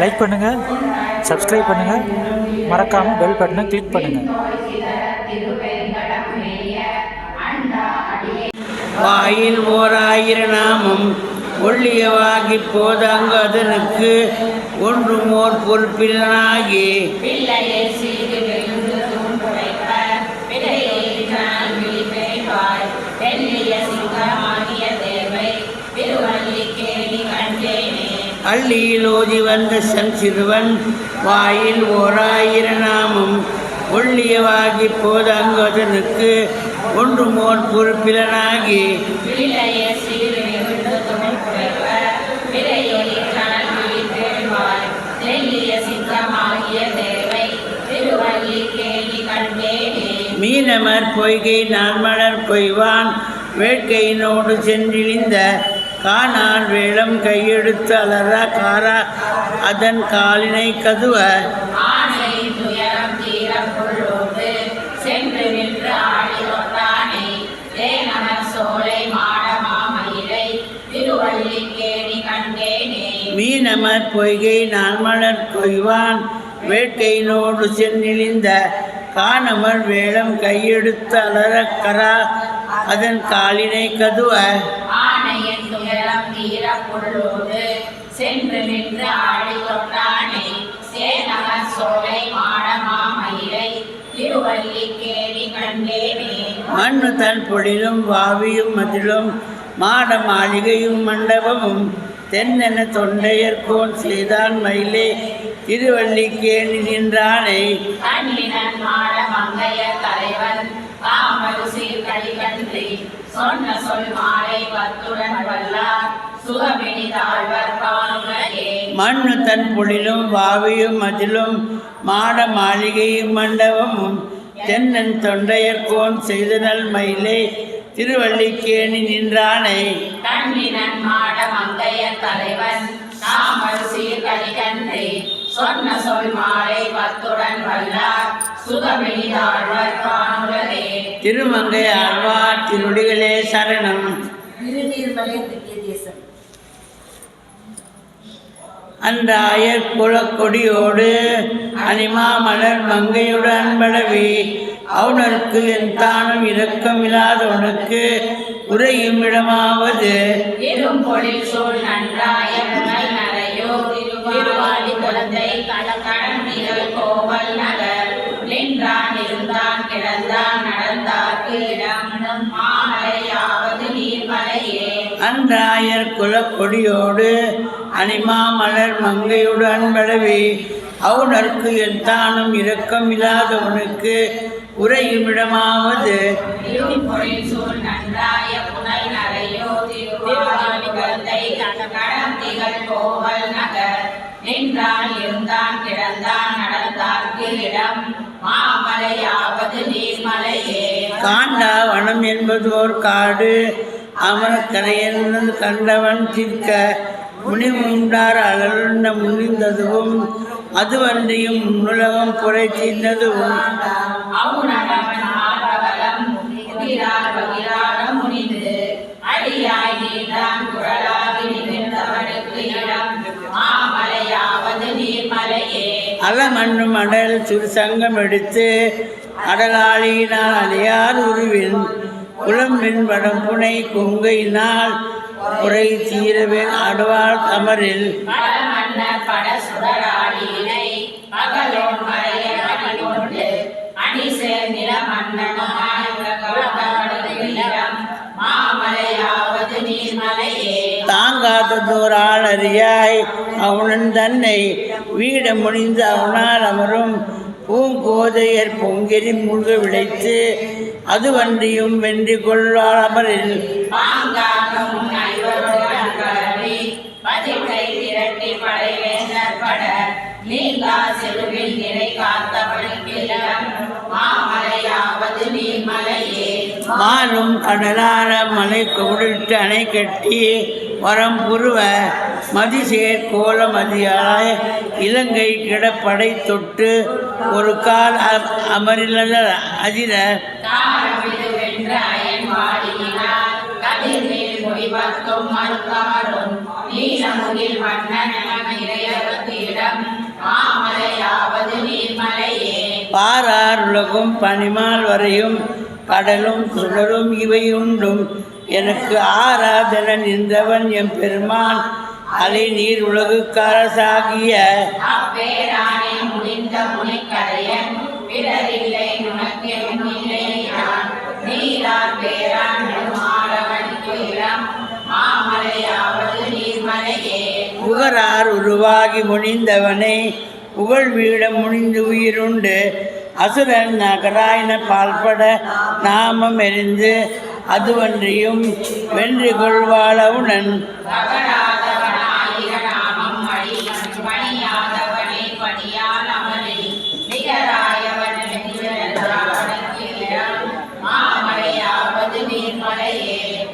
Like பண்ணுங்கள் subscribe பண்ணுங்கள் மறக்காமல் பெல் பட்டனை கிளிக் பண்ணுங்கள் வாயில் ஓர் ஆயிர நாமம் ஒள்ளியவாகி போதாங்க அதனுக்கு ஒன்றும் ஓர் பொறுப்பிலனாகி பிள்ளையை அள்ளியில் ஓதி வந்த சன் சிறுவன் வாயில் ஓர் ஆயிர நாமம் ஒள்ளியவாகி போதாங்க அதனுக்கு ஒன்றும் ஓர் பொறுப்பிலனாகி. மீனமர் பொய்கை நான்மலர் கொய்வான் வேட்கையினோடு சென்றிழிந்த காணான் வேளம் கையெடுத்து அலற காரா அதன் காலினை கதுவ. மீனமர் பொய்கை நான்மலர் கொய்வான் வேட்கையினோடு சென்றிழிந்த காணமர் வேளம் கையெடுத்து அலற கரா அதன் காலினை கதுவ. மண்ணு தன் பொழிலும் வாவியும் மதிலும் மாட மாளிகையும் மண்டபமும் தென்னென தொண்டையர்கோன் செய்தான் மயிலே. திருவள்ளிக்கேணி நின்றானை. சொன்ன சொல் மாலை பத்துடன் வல்லார். சுகமினி தாழ்வர் காணுகையே மண்ணு தன் பொழிலும் வாவியும் மதிலும் மாட மாளிகையும் மண்டபமும் தென்னன் தொண்டையர்கோன் செய்தனல் மயிலே திருவள்ளிக்கேணி நின்றானை. கண்ணினன் மாட மங்கைய தலைவன் சொன்ன சொல் மாலை பத்துடன் வல்லார் சுகமினி தாழ்வர் காணுகையே திருமங்கை ஆழ்வார் திருடிகளே சரணம். திருநீர்மலை திவ்ய தேசம். அந்த அயற் குலக்கொடியோடு அனிமா மலர் மங்கையுடன் படவி அவனருக்கு என் தானும் இரக்கமில்லாதவனுக்கு உரையும் இடமாவது. அயற் குலக்கொடியோடு அனிமா மலர் மங்கையுடன் படவி அவனருக்கு எத்தானும் இரக்கமில்லாதவனுக்கு உரையும் இடமாவது. கோவல் நின்றான் இருந்தான் கிடந்தான் நடந்தார்க்கு இடம் மாமலையாவது நீர்மலையே காண்டா வனம் என்பது ஓர் காடு அமரக்கரையன் கண்டவன் தீர்க்க முனிவுண்டார் அழலுண்ட முனிந்ததுவும் அதுவன்றியும் முன்னுலகம் புரை தீர்ந்ததுவும் அலமண்ணும் அடல் சுருசங்கம் எடுத்து அடலாளியினால் அலையார் உருவின் குளம்பின் மின்படம் புனை கொங்கையினால் உரை தீரவே அடுவாள் தாங்காததோரால் அறியாய் அவனன் தன்னை வீட முடிந்து அவனால் அமரும் பூங்கோதையர் பொங்கெரி மூழ்க விளைத்து அதுவன்றியும் வென்றி கொள்ளாள் நீங்கா செருவில் நிறை காத்தவனுக்கிடம் மாமலையாவது நீர்மலையே. மாலும் கடலார மலை கொடிட்டு அணை கட்டி வரம் புருவ மதிசேர் கோல மதியாய் இலங்கை கிடப்படை தொட்டு ஒரு கால் அமரில அதிர. தாரவிடு பாரார் உலகும் பனிமால் வரையும் கடலும் சுடரும் இவை உண்டும் எனக்கு ஆராதன நின்றவன் எம் பெருமான். அலை நீர் உலகுக்கரசாகிய புகரார் உருவாகி முனிந்தவனை புகழ் வீழ முடிந்து உயிருண்டு. அசுரன் நகராயின பால்பட நாமம் எரிந்து அதுவன்றியும் வென்று கொள்வாளவுடன்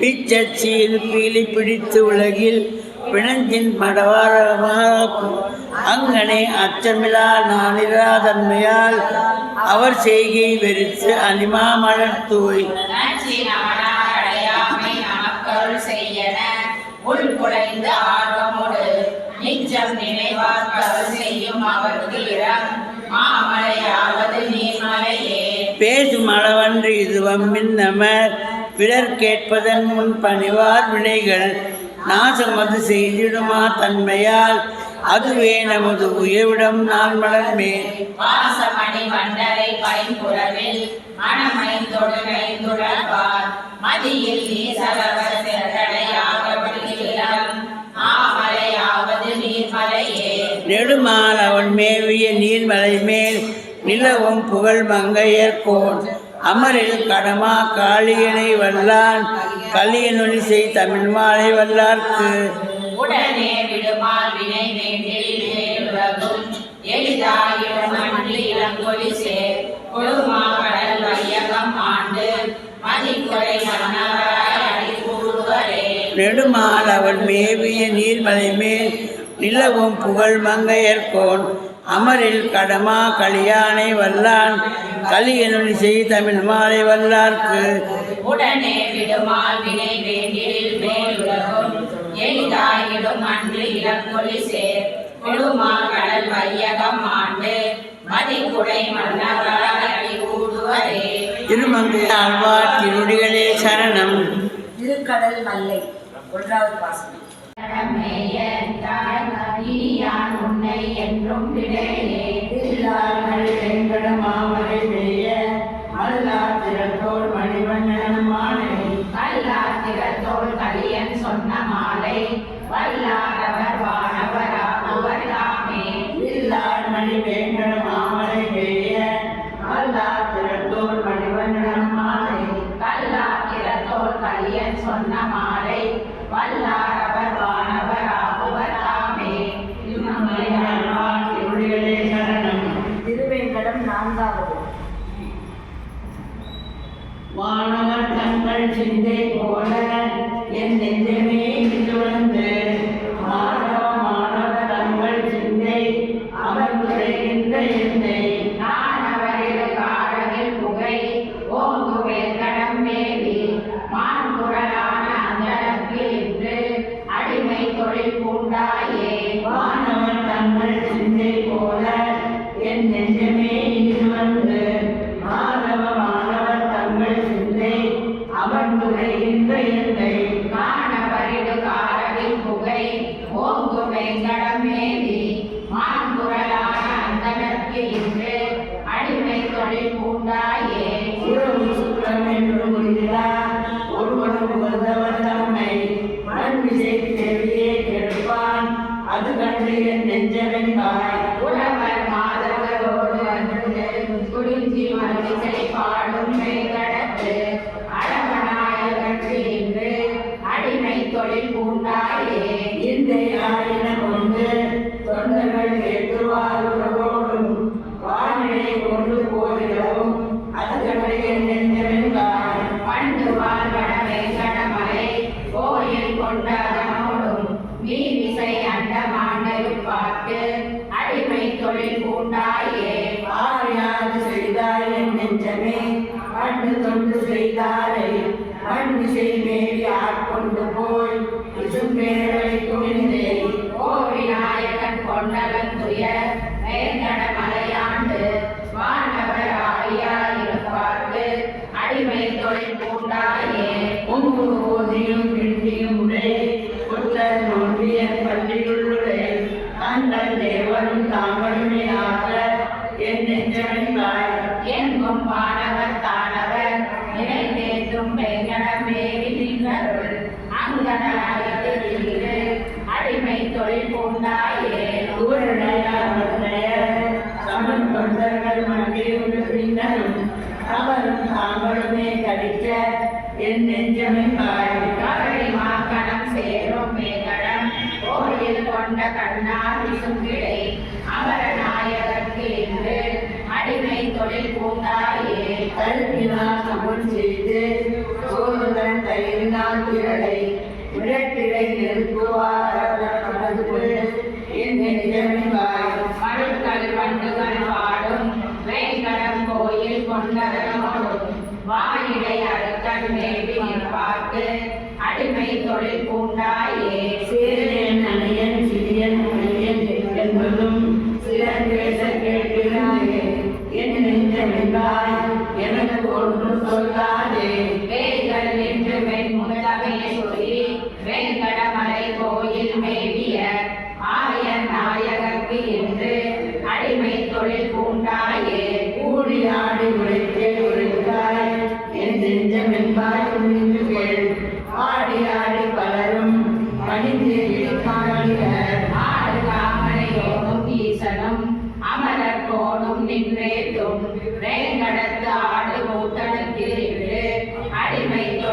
பிச்சச்சியில் பீலி பிடித்து உலகில் பிணஞ்சின் மடவாரமாகும் அங்கனே அச்சமிலா நானிராதன்மையால் அவர் செய்கை வெறித்து அனிமாமலர் தூய். நச்சினவனாரடையாமை ஆர்வமோடு நிச்சம் செய்யும் அவருக்கு இடம் மாமலையாவது நீர்மலையே பேசும் அளவன்று இது வம்பின் பிறர் கேட்பதன் முன் பணிவார் வினைகள். நாசமது செய்திடுமா தன்மையால்? அதுவே நமது உயர்விடம் நான் மலர்மேல் வாசமணி வண்டரை கைந்துடர்வார் மதியில் நெடுமால் அவன் மேவிய நீர்மலை மேல் நிலவும் புகழ் மங்கையர்கோன் அமரில் கடமா காளியனை வல்லான். கலியனொலி செய் தமிழ் மாலை வல்லார்க்கு. உடனே விடுமால் வினை வேண்டில் மேலுலகும் எளிதாயிடும் அன்றி இளங்கொலி சேர் கொழுமா கடல் வையகம் ஆண்டு. மதிக்குறை மன்னவராய் அடி நெடுமால் அவன் மேவிய நீர்மலை மேல் நிலவும் புகழ் மங்கையர்கோன். அமரில் கடமா கலியானை வல்லான் கலியனொலி செய் தமிழ் மாலை வல்லார்க்கு. உடனே விடுமால் வினை வேண்டில் மேலுலகும் எளிதாயிடும் அன்று இளங்கொலி சேர். கொழுமா கடல் வையகம் ஆண்டு மதிக்குடை மன்னவராய் அடி கூடுவரே திருமங்கை ஆழ்வார் திருடிகளே சரணம். திருக்கடல் மல்லை ஒன்றாவது வாசனம் இனியான் உன்னை என்றும் விடையே மாமலை பெய்ய அல்லா திறத்தோர் மணிவண்ணனமானே வல்லாத்திரத்தோள் கலியன் சொன்ன மாலை. வல்லாரவர் வானவர் தங்கள் சிந்தை போல என் நெஞ்சமே மேல் ஆட்கொண்டு போய் இசும்பேரவை துணிந்து ஓ விநாயகன் கொண்டவன் துய மேற்கட மலையாண்டு வானவர் ஆவியாயிருப்பார்க்கு அடிமை தொலை பூண்டாயே உங்கு ஓதியும் பிண்டியும் உடை. புத்தர் நோம்பிய பள்ளியுள்ளுடை தங்கள் தேவரும் தாங்களுமே என் நெஞ்சமின்பாய் என் பாடவர் அடிமை தொழில் பூண்டாயே. சமன் தொண்டர்கள் மண்டியுள்ள பின்னரும் அவரும் தாங்களுமே கடிக்க என் நெஞ்சமென்றாய் மாக்கணம் சேரும் மேகடம் கோயில் கொண்ட கண்ணார் என்று அடிமை தொழில் பூண்டாயே. சமன் செய்து சோதரன் தயிரினால் திரளை. அடிமை தொழில் பூண்டாயே சீரன் அணையன் சிறியன் அணையன் என்பதும் சிலர் பேச கேட்கிறாயே என் நெஞ்சமென்றாய் எனக்கு ஒன்று சொல்லாதே.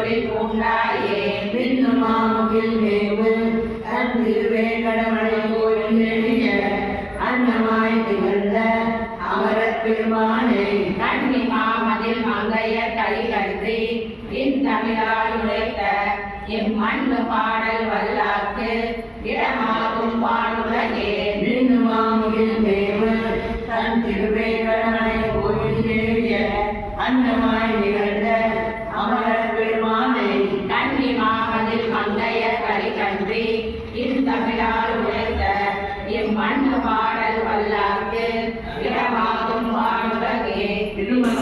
தொழில் பூண்டாயே பின்னுமாமுகில் மேவு தன் திருவேங்கடமலை கோயில் எளிய அன்னமாய் திகழ்ந்த அமரப் பெருமானே. கண்ணி மாமதில் மங்கைய கைகன்றி இந்தமிழால் உழைத்த எம் மண்ணு பாடல் வல்லாக்கு இடமாகும் பாடுலகே பின்னுமாமுகில் மேவு தன் திருவேங்கடமலை